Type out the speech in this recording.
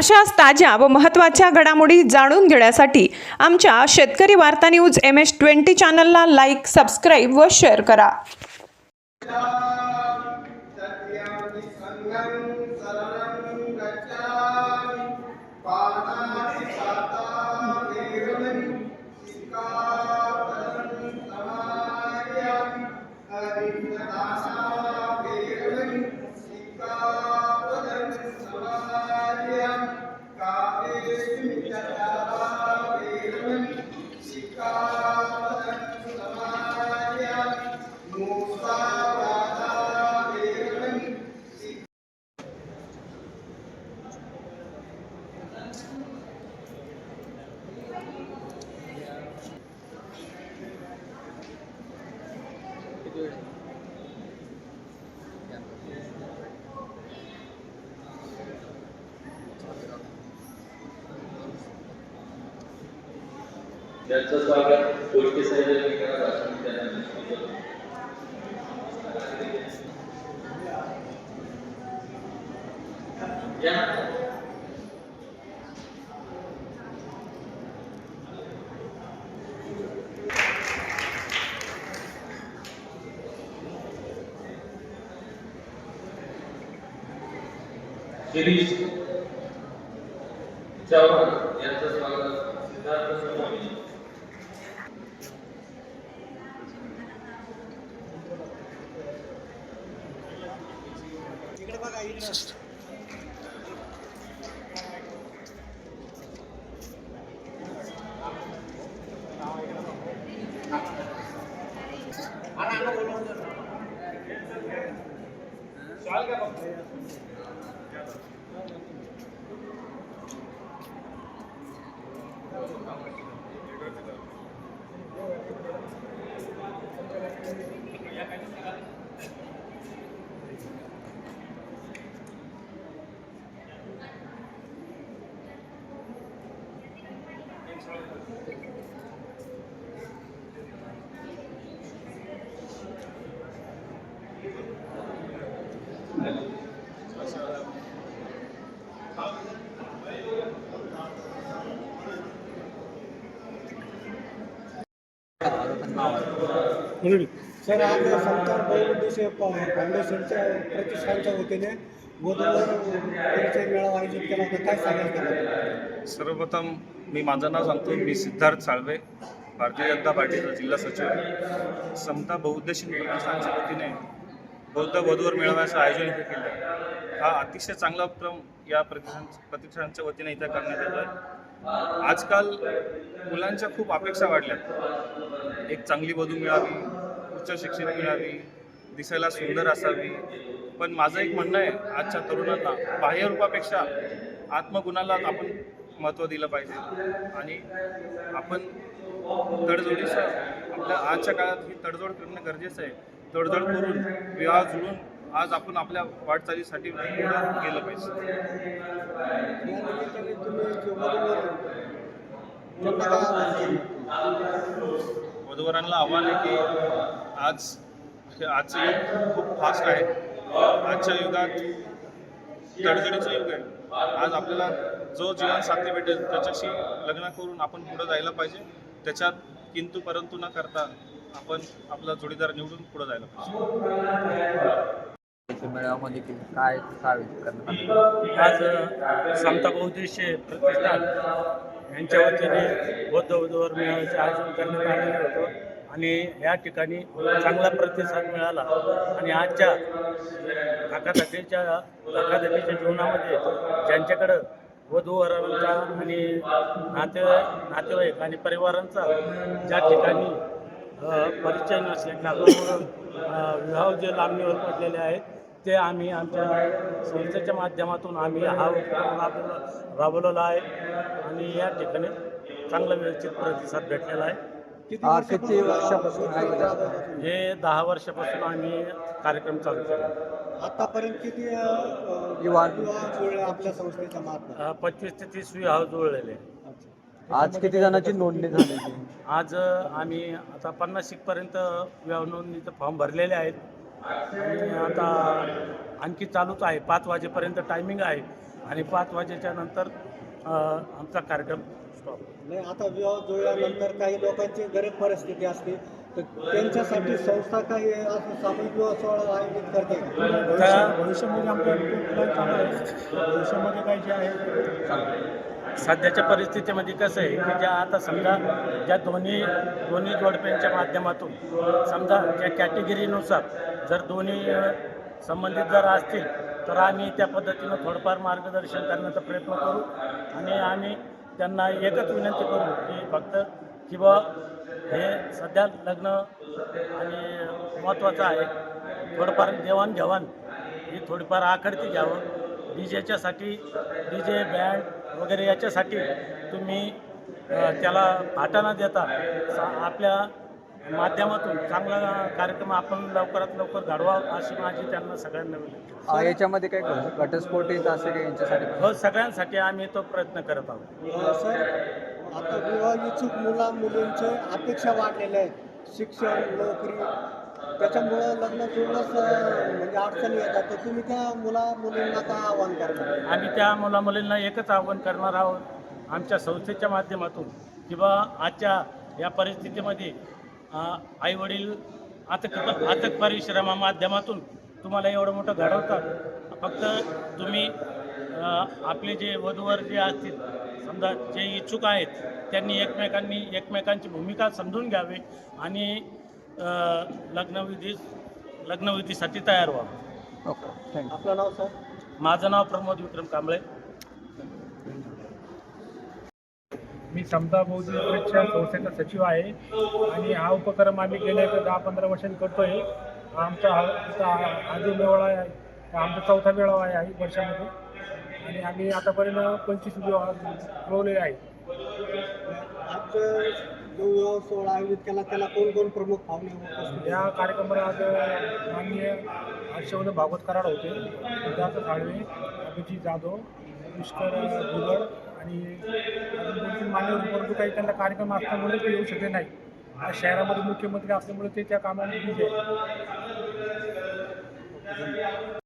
अशाच ताज्या व महत्त्वाच्या घडामोडी जाणून घेण्यासाठी आमच्या Shetkari Varta news M S twenty चॅनलला लाईक सबस्क्राईब व शेअर करा. त्यांचं स्वागत गोष्टी संयोजनिकाला भाषण त्यांना शिरीष चौहान चाल का सर आज संतार बहुउद्देशीय प- फाउंडेशनच्या प्रतिष्ठानच्या वतीने वधूवर परिचय मेळावा आयोजित केला होता काय सांगाल त्याबद्दल सर्वप्रथम मी माझं नाव सांगतो मी सिद्धार्थ साळवे भारतीय जनता पार्टीचा जिल्हा सचिव. आहे समता बहुउद्देशीय प्रतिष्ठानच्या वतीने बौद्ध वधूवर मेळाव्याचं आयोजन इथे केलं आहे. हा अतिशय चांगला उपक्रम या प्रतिष्ठान प्रतिष्ठानच्या वतीने इथं करण्यात येतो आहे आजकाल मुलांच्या खूप अपेक्षा वाढल्यात. एक चांगली वधू मिळावी उच्च शिक्षित मिळावी दिसायला सुंदर असावी. पण माझं एक म्हणणं आहे आजच्या तरुणांना बाह्यरूपापेक्षा आत्मगुणाला आपण महत्त्व दिलं पाहिजे. आणि आपण तडजोडीचं आपल्या आजच्या काळात ही तडजोड करणं गरजेचं आहे. तडजोड करून विवाह जुळून आज आपण आपल्या वाटचालीसाठी गेलं पाहिजे. तुम्ही वधूवरांना आव्हान आहे की आज आजचं युग खूप फास्ट आहे. आजच्या युगात तडजोडीचं युग आहे. आज आपल्याला जो जीवनसाथी भेटेल त्याच्याशी लग्न करून आपण पुढं जायला पाहिजे. त्याच्यात किंतु परंतु न करता आपण आपला जोडीदार निवडून पुढं जायला पाहिजे. मेळाव्यामध्ये की काय काय आज समता बहुद्देशीय प्रतिष्ठान यांच्या वतीने बौद्ध वधूवर मेळाव्याचे आयोजन करण्यात आलेले होतं आणि या ठिकाणी चांगला प्रतिसाद मिळाला. आणि आजच्या धकाधकीच्या धकाधकीच्या जीवनामध्ये ज्यांच्याकडं वधूवरांचा आणि नाते नातेवाईक आणि परिवारांचा ज्या ठिकाणी परिचय नसले विवाह जे लांबणीवर पडलेले आहेत ते आम्ही आमच्या संस्थेच्या माध्यमातून आम्ही हा उपक्रम राबवला राबवलेला आहे. आणि या ठिकाणी चांगला व्यवस्थित प्रतिसाद भेटलेला आहे. किती हा, किती वर्षापासून आहे? हे दहा वर्षापासून आम्ही कार्यक्रम चालू केला. आतापर्यंत किती अ, अ, युवा- जुळले आपल्या संस्थेच्या मार्फत? पंचवीस ते तीस विवाह जुळलेले. आहे. आज किती जणांची नोंदणी झाली आज अ, आम्ही आता पन्नास पर्यंत विवाह नोंदणीचे फॉर्म भरलेले आहेत. आणि आता आणखी चालूच आहे. पाच वाजेपर्यंत टायमिंग आहे. आणि पाच वाजेच्या नंतर अ, आमचा कार्यक्रम स्टॉप नाही आता विवाह जुळल्यानंतर काही लोकांची गरीब परिस्थिती असते तर त्यांच्यासाठी संस्था काही असं सामूहिक विवाह सोहळा आयोजित करते का? भविष्यामध्ये आमच्या प्लॅन चालू आहे? भविष्यामध्ये काही जे आहे सध्याच्या परिस्थितीमध्ये कसं आहे की ज्या आता समजा ज्या दोन्ही दोन्ही जोडप्यांच्या माध्यमातून समजा त्या कॅटेगरीनुसार जर दोन्ही अ, संबंधित जर असतील तर आम्ही त्या पद्धतीनं थोडंफार मार्गदर्शन करण्याचा प्रयत्न करू आणि आम्ही त्यांना एकच विनंती करू की फक्त किंवा बा हे सध्या लग्न आणि महत्त्वाचं आहे. थोडंफार देवाणघेवाण ही थोडीफार आखडती घ्यावं. डी जेच्यासाठी डी जे बँड वगैरे याच्यासाठी तुम्ही त्याला फाटा न देता. सा- आपल्या माध्यमातून चांगला कार्यक्रम आपण लवकरात लवकर घडवा अशी माझी त्यांना सगळ्यांना विनंती याच्यामध्ये काय करू घटस्फोट येत असे काही यांच्यासाठी? हो सगळ्यांसाठी आम्ही तो प्रयत्न करत आहोत. सर आता विवाह इच्छुक मुला मुलींचे अपेक्षा वाढलेल्या आहेत. शिक्षण नोकरी त्याच्यामुळं लग्न जुळणंच अ, म्हणजे अडचणी येतात. तर तुम्ही त्या मुला मुलींना काय आव्हान करणार? आम्ही त्या मुला मुलींना एकच आव्हान करणार आहोत. आमच्या संस्थेच्या माध्यमातून किंवा आजच्या या परिस्थितीमध्ये आई वडील अथक अथक परिश्रमा माध्यमातून तुम्हाला एवढं मोठं घडवतात. फक्त तुम्ही आपले जे वधूवर जे असतील समजा जे इच्छुक आहेत त्यांनी एकमेकांनी एकमेकांची भूमिका समजून घ्यावी आणि लग्नविधी लग्नविधीसाठी तयार व्हावं. ओके थँक्यू आपलं नाव सर? माझं नाव प्रमोद विक्रम कांबळे. मी समता बौद्धिक परीक्षा संस्थेचा सचिव आहे. आणि हा उपक्रम आम्ही गेल्या दहा पंधरा वर्षांनी करतोय. आमचा हा आधी मेळावा आहे. आमचा चौथा मेळावा आहे वर्षामध्ये. आणि आम्ही आतापर्यंत पंचवीस जुळवलेले आहे. जो सोहळा आयोजित केला त्याला कोण कोण प्रमुख पाहुणे? या कार्यक्रमाला आज माननीय हर्षवर्धन भागवत कराड होते. सिद्धार्थ साळवे अभिजित जाधव पुष्कर भुगड आणि मान्यवर काही त्यांना कार्यक्रम असल्यामुळे ते येऊ शकले नाही. शहरामध्ये मुख्यमंत्री असल्यामुळे ते त्या कामामध्ये